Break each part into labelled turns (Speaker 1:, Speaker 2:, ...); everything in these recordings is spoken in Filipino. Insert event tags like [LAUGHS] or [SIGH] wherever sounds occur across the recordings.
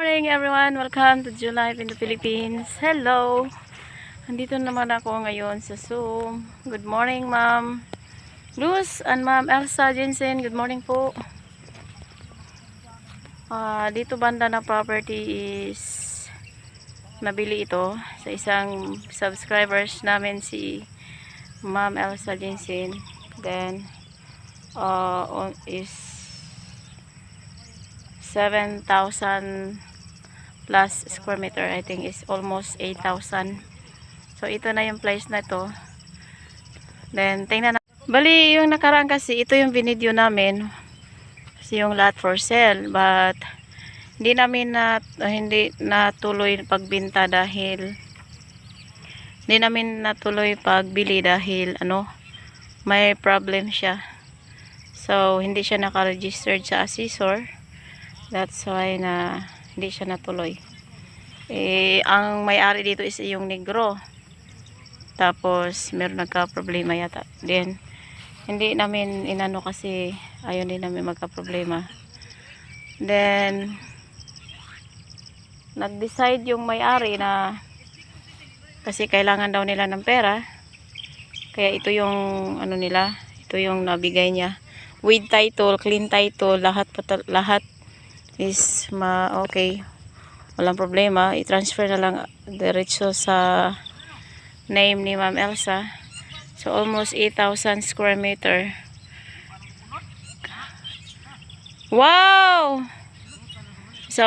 Speaker 1: morning everyone. Welcome to July in the Philippines. Hello. Andito naman ako ngayon sa Zoom. Good morning, Ma'am Luz and Ma'am Elsa Jensen. Good morning po. Ah, dito banda na property is nabili ito sa isang subscribers namin si Ma'am Elsa Jensen. Then uh, on- is 7,000 plus square meter. I think is almost 8,000. So, ito na yung place na to. Then, tingnan na. Bali, yung nakaraan kasi, ito yung binidyo namin. Kasi yung lot for sale. But, hindi namin na, hindi natuloy pagbinta dahil hindi namin natuloy pagbili dahil ano, may problem siya. So, hindi siya naka-registered sa assessor. That's why na hindi siya natuloy. Eh, ang may-ari dito is yung negro. Tapos, meron nagka-problema yata. Then, hindi namin inano kasi ayaw din namin magka-problema. Then, nag-decide yung may-ari na kasi kailangan daw nila ng pera. Kaya ito yung ano nila, ito yung nabigay niya. With title, clean title, lahat lahat is ma okay walang problema. I-transfer na lang diretso sa name ni Ma'am Elsa. So almost 8,000 square meter. Wow! So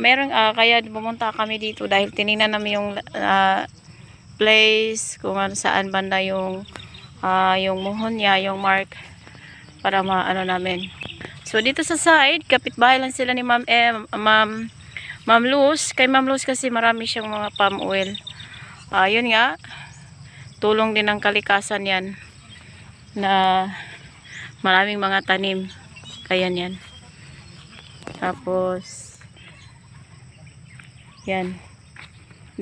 Speaker 1: meron ah, kaya pumunta kami dito dahil tiningnan namin yung ah, place kung ano, saan banda yung ah, yung muhon niya yung mark para maano namin So dito sa side, kapitbahay lang sila ni Ma'am eh, Ma'am Ma'am Luz. Kay Ma'am Luz kasi marami siyang mga palm oil. Ah, yun nga. Tulong din ng kalikasan 'yan na maraming mga tanim. Kaya yan. Tapos yan.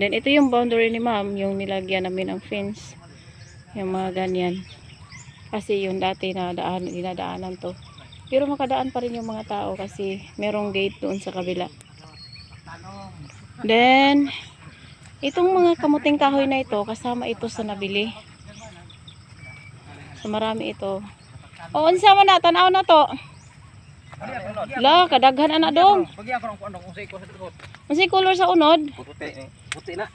Speaker 1: Then ito yung boundary ni Ma'am, yung nilagyan namin ng fence. Yung mga ganyan. Kasi yung dati na daan, dinadaanan to. Pero makadaan pa rin yung mga tao kasi merong gate doon sa kabila. Then, itong mga kamuting kahoy na ito, kasama ito sa nabili. So, marami ito. O, unsa man na, tanaw na to. La, kadaghan ana dong. Unsa color sa unod?
Speaker 2: Puti. Na.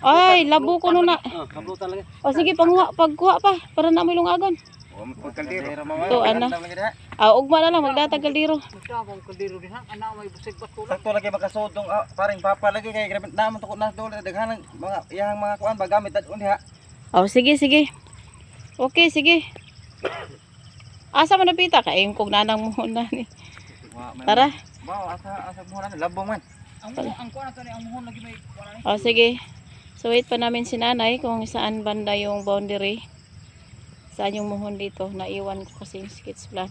Speaker 1: Ay, labo ko na.
Speaker 2: Oh.
Speaker 1: O, sige, pangkuha, pagkuha pa, para na mo ilungagon. To, ana. Ah, ugma na lang, magdatagal diro.
Speaker 2: Sakto lagi makasodong ah, paring papa lagi kay grabe naman to na dole daghan mga iyang mga kuan bagamit dadun diha.
Speaker 1: Oh, sige, sige. Okay, sige. Asa man napita ka? Ayun kog nanang mo na ni. Tara.
Speaker 2: Wow, asa asa mo na labong man.
Speaker 3: Ang ang kuha na to ni ang muhon lagi may na.
Speaker 1: Oh, sige. So, wait pa namin si nanay kung saan banda yung boundary. Saan yung muhon dito. Naiwan ko kasi yung sketch plan.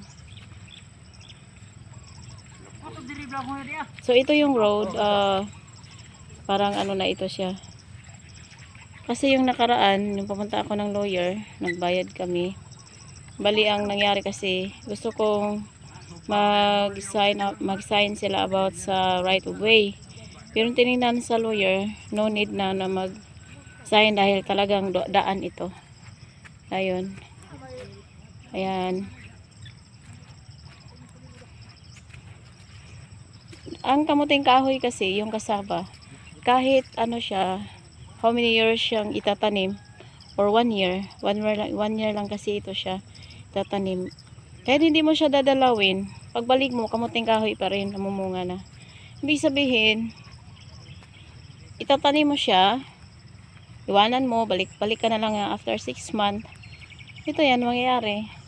Speaker 3: Diya.
Speaker 1: So, ito yung road. ah, parang ano na ito siya. Kasi yung nakaraan, yung pumunta ako ng lawyer, nagbayad kami. Bali, ang nangyari kasi, gusto kong mag-sign, up- mag-sign sila about sa right of way. Pero tinignan sa lawyer, no need na na mag-sign dahil talagang daan ito. Ayun. Ayan. Ang kamuting kahoy kasi, yung kasaba, kahit ano siya, how many years siyang itatanim, or one year, one year, lang- one year lang kasi ito siya itatanim. Kahit hindi mo siya dadalawin, pagbalik mo, kamuting kahoy pa rin, namumunga na. Ibig sabihin, itatanim mo siya, iwanan mo, balik, balik ka na lang after 6 months, ito yan, mangyayari.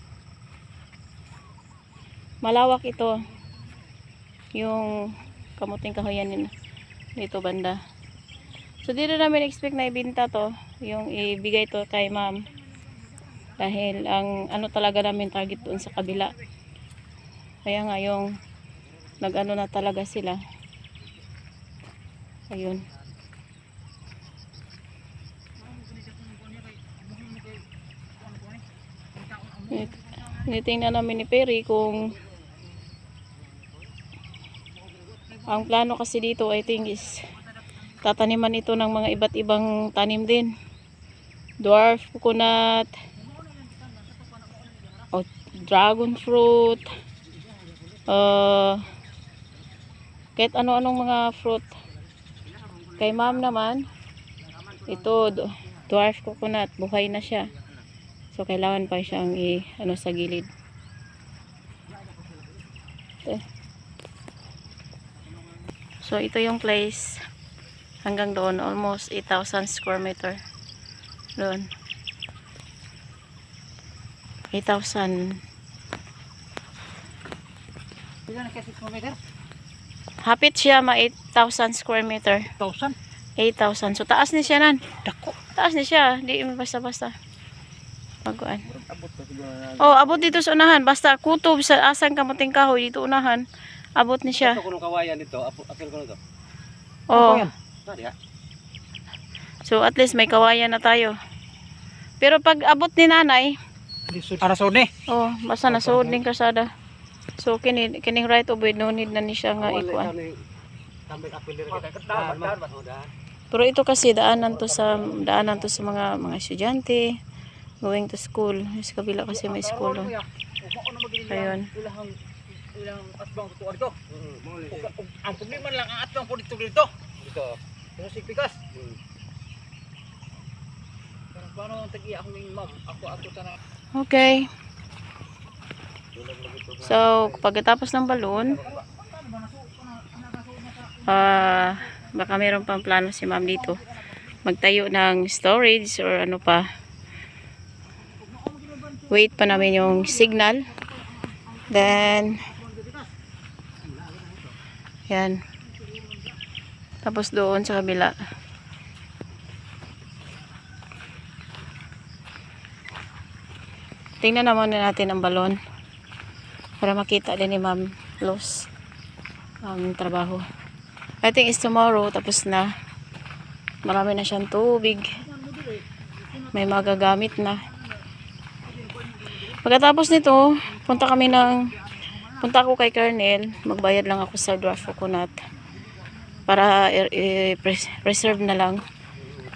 Speaker 1: Malawak ito. Yung kamuting kahoyan nila. Dito banda. So, dito namin expect na ibinta to. Yung ibigay to kay ma'am. Dahil ang ano talaga namin target doon sa kabila. Kaya nga yung nag-ano na talaga sila. Ayun. Tinitingnan namin ni Perry kung Ang plano kasi dito, I think, is tataniman ito ng mga iba't ibang tanim din. Dwarf coconut, o dragon fruit, uh, kahit ano-anong mga fruit. Kay ma'am naman, ito, dwarf coconut, buhay na siya. So, kailangan pa siyang i, ano, sa gilid. Ito. So, ito yung place hanggang doon, almost 8,000 square meter. Doon. 8,000.
Speaker 3: Pila na kasi kilometer?
Speaker 1: Hapit siya ma 8,000 square meter.
Speaker 3: 1,000.
Speaker 1: 8,000. So, taas ni siya nan.
Speaker 3: Dako.
Speaker 1: Taas ni siya. Di basta-basta. Paguan.
Speaker 2: Abot pa siguro na.
Speaker 1: Oh, abot dito sa unahan. Basta kutob sa asang kamuting kahoy dito unahan. Abot ni siya.
Speaker 2: Ito kuno kawayan dito, apil ko nito.
Speaker 1: Oh.
Speaker 2: Tadi ha.
Speaker 1: So, at least may kawayan na tayo. Pero pag abot ni nanay,
Speaker 3: Para sa ni.
Speaker 1: oh, basta nasuod ning kasada. So, kini, kining right of way, no need na ni siya nga ikuan. Pero ito kasi daanan to sa daanan to sa mga mga estudyante going to school. Sa kabila kasi may school doon. Ayun.
Speaker 3: Ilang atbang tutuan dito. Ang problema lang ang atbang po dito dito.
Speaker 2: Dito.
Speaker 3: Pero si Pikas. Pero paano ang tagi ako ng ma'am? Ako ako sana.
Speaker 1: Okay. So, pagkatapos ng balloon, ah, baka meron pang plano si ma'am dito. Magtayo ng storage or ano pa. Wait pa namin yung signal. Then, yan. Tapos doon sa kabila. Tingnan naman natin ang balon para makita din ni Ma'am Los ang trabaho. I think it's tomorrow tapos na. Marami na siyang tubig. May magagamit na. Pagkatapos nito, punta kami ng punta ako kay Colonel, magbayad lang ako sa dwarf coconut para i- i- pres- reserve na lang.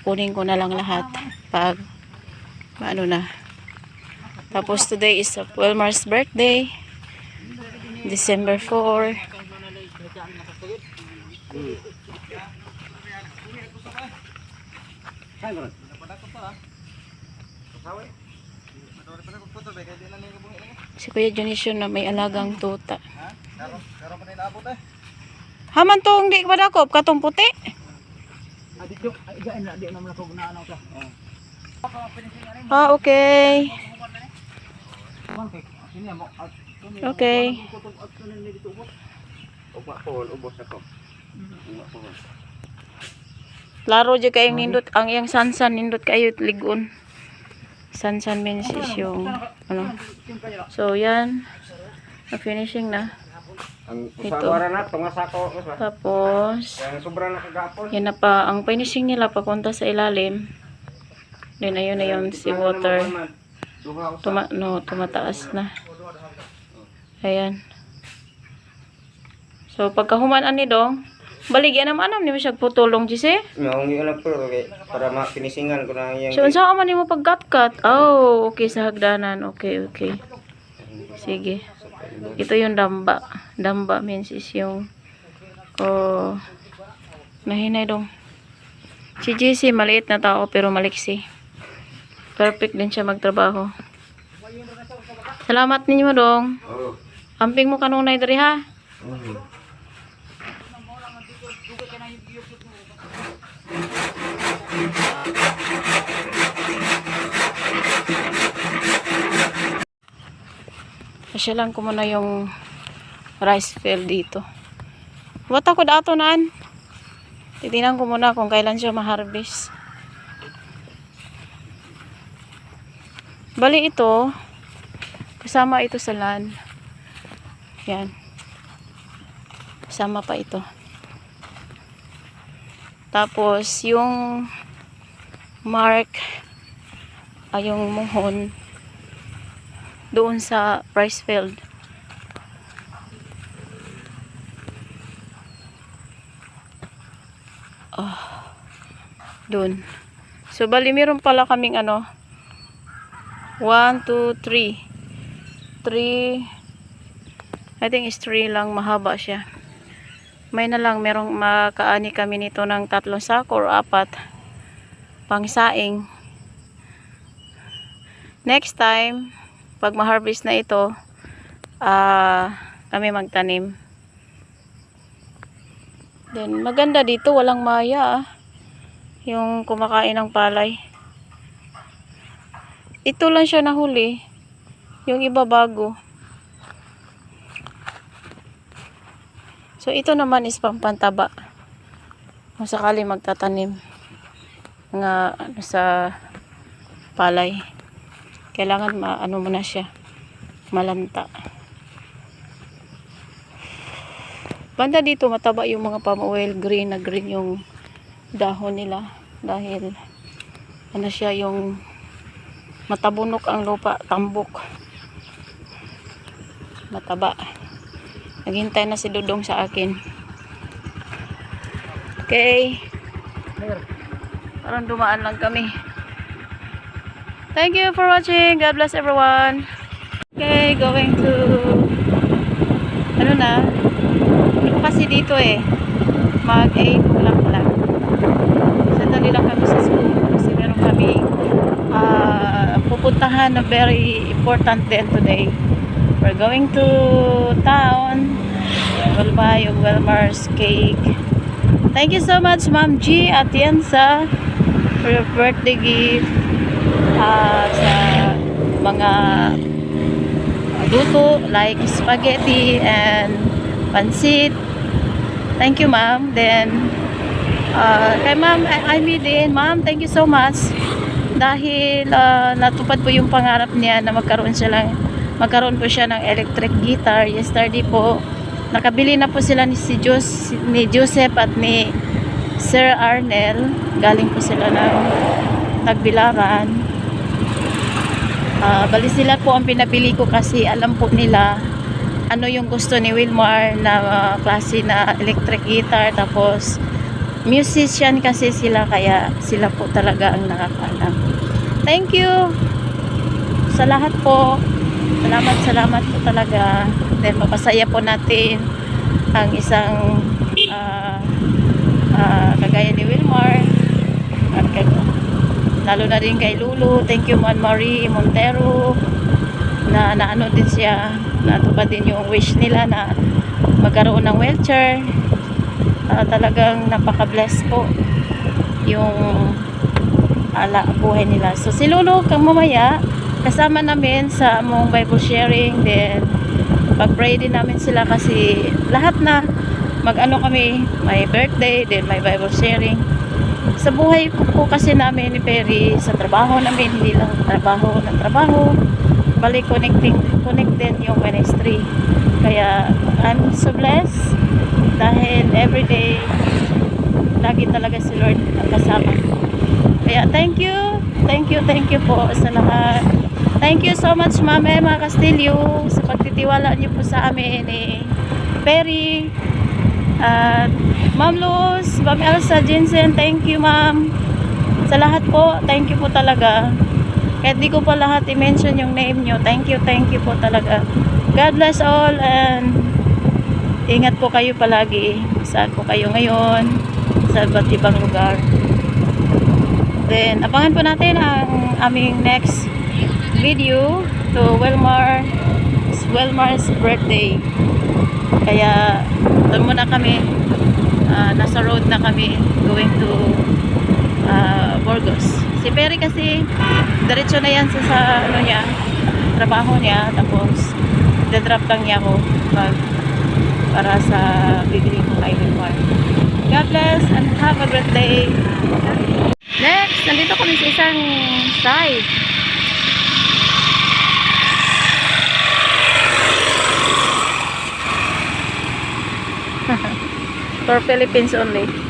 Speaker 1: Kunin ko na lang lahat pag ano na tapos today is Wilmar's birthday. December 4.
Speaker 2: Hay bro. Dapat ko pa. Pa ko photo ba kay di na ni.
Speaker 1: Si Kuya Dionisio na may alagang tuta.
Speaker 2: Eh.
Speaker 1: Haman tong di ba dakop katong puti?
Speaker 3: Ah dito ay gaan na di na mo ko na ano ka.
Speaker 1: Ah, okay.
Speaker 3: Kay
Speaker 1: Okay.
Speaker 2: Ako. Po.
Speaker 1: Laro dyan kayong nindot. Ang iyang sansan nindot kayo ligon. Sansan means is yung ano. So, yan. Na-finishing na.
Speaker 2: Ang
Speaker 1: Ito.
Speaker 2: na tumasako ko.
Speaker 1: Tapos,
Speaker 2: na
Speaker 1: yan na pa. Ang finishing nila papunta sa ilalim. Then, ayun na yung si water. Tuma, no, tumataas na. Ayan. So, pagkahuman ani dong, baligyan naman anam ni mo siya putulong, Jise.
Speaker 2: Maungi lang po kay para ma-finishingan ko na yang
Speaker 1: So, unsa ka man nimo pagkat-kat? Oh, okay sa hagdanan. Okay, okay. Sige. Ito yung damba. Damba means is yung oh, nahinay dong. Si JC, maliit na tao pero maliksi. Perfect din siya magtrabaho. Salamat ninyo dong.
Speaker 2: Oh.
Speaker 1: Amping mo kanunay diri ha.
Speaker 2: Mm.
Speaker 1: Pasyalan ko muna yung rice field dito. Wata ko dato naan. Titingnan ko muna kung kailan siya ma-harvest. Bali ito, kasama ito sa land. Yan. Kasama pa ito. Tapos, yung mark, ay yung muhon, doon sa rice field. Oh. Doon. So, bali, meron pala kaming ano. 1, 2, 3. 3. I think is 3 lang. Mahaba siya. May na lang. Merong makaani kami nito ng tatlong sako or apat. Pangsaing. Next time, pag ma-harvest na ito, ah kami magtanim. Then, maganda dito. Walang maya ah. Yung kumakain ng palay. Ito lang siya nahuli. Yung iba bago. So, ito naman is pampantaba. Kung sakali magtatanim. Nga, sa palay. Kailangan ma, ano mo na siya. Malanta. Banda dito mataba yung mga palm oil green na green yung dahon nila. Dahil ano siya yung matabunok ang lupa tambok. Mataba. Naghintay na si Dudong sa akin. Okay. Parang dumaan lang kami thank you for watching. God bless everyone. Okay going to ano na? Ano kasi dito eh. Mag 8 o'clock lang sandali lang kami sa school. Kasi meron kami ah, pupuntahan na very important din today. We're going to town. We'll buy Welmar's cake. Thank you so much Ma'am G at Yensa for your birthday gift ah, sa mga luto like spaghetti and pansit. Thank you ma'am. Then uh, kay ma'am I, I din ma'am thank you so much. Dahil uh, natupad po yung pangarap niya na magkaroon siya lang magkaroon po siya ng electric guitar. Yesterday po nakabili na po sila ni si Jos, ni Joseph at ni Sir Arnel. Galing po sila ng Tagbilaran Ah, bali sila po ang pinabili ko kasi alam po nila ano yung gusto ni Wilmar na ah, klase na electric guitar tapos musician kasi sila kaya sila po talaga ang nakakaalam. Thank you sa lahat po. Salamat salamat po talaga. Then mapasaya po natin ang isang ah, ah, kagaya ni Wilmar at kag lalo na rin kay Lulu. Thank you Man Marie Montero na naano din siya natupad din yung wish nila na magkaroon ng wheelchair. Ah, talagang napaka-bless po yung ala buhay nila. So si Lulu kang mamaya kasama namin sa among Bible sharing. Then pag-pray din namin sila kasi lahat na mag-ano kami may birthday then may Bible sharing sa buhay ko po kasi namin ni Perry sa trabaho namin hindi lang trabaho ng trabaho. Balik connecting connected yung ministry. Kaya I'm so blessed dahil everyday lagi talaga si Lord ang kasama. Kaya thank you thank you thank you po sa lahat. Thank you so much Ma'am Emma Castillo sa pagtitiwala niyo po sa amin ni Perry. At Ma'am Luz, Ma'am Elsa Jensen, thank you ma'am. Sa lahat po, thank you po talaga. Kahit di ko pa lahat i-mention yung name nyo, thank you, thank you po talaga. God bless all and ingat po kayo palagi. Saan po kayo ngayon, sa iba't ibang lugar. Then, abangan po natin ang aming next video to Wilmar Wilmar's birthday. Kaya, doon muna kami ah, nasa road na kami going to ah, Burgos. Si Perry kasi diretso na yan sa, sa ano niya, trabaho niya tapos dadrop lang niya ako pag para sa bibili ko kay Wilmar. God bless and have a great day. Next, nandito kami sa isang side. [LAUGHS] For Philippines only.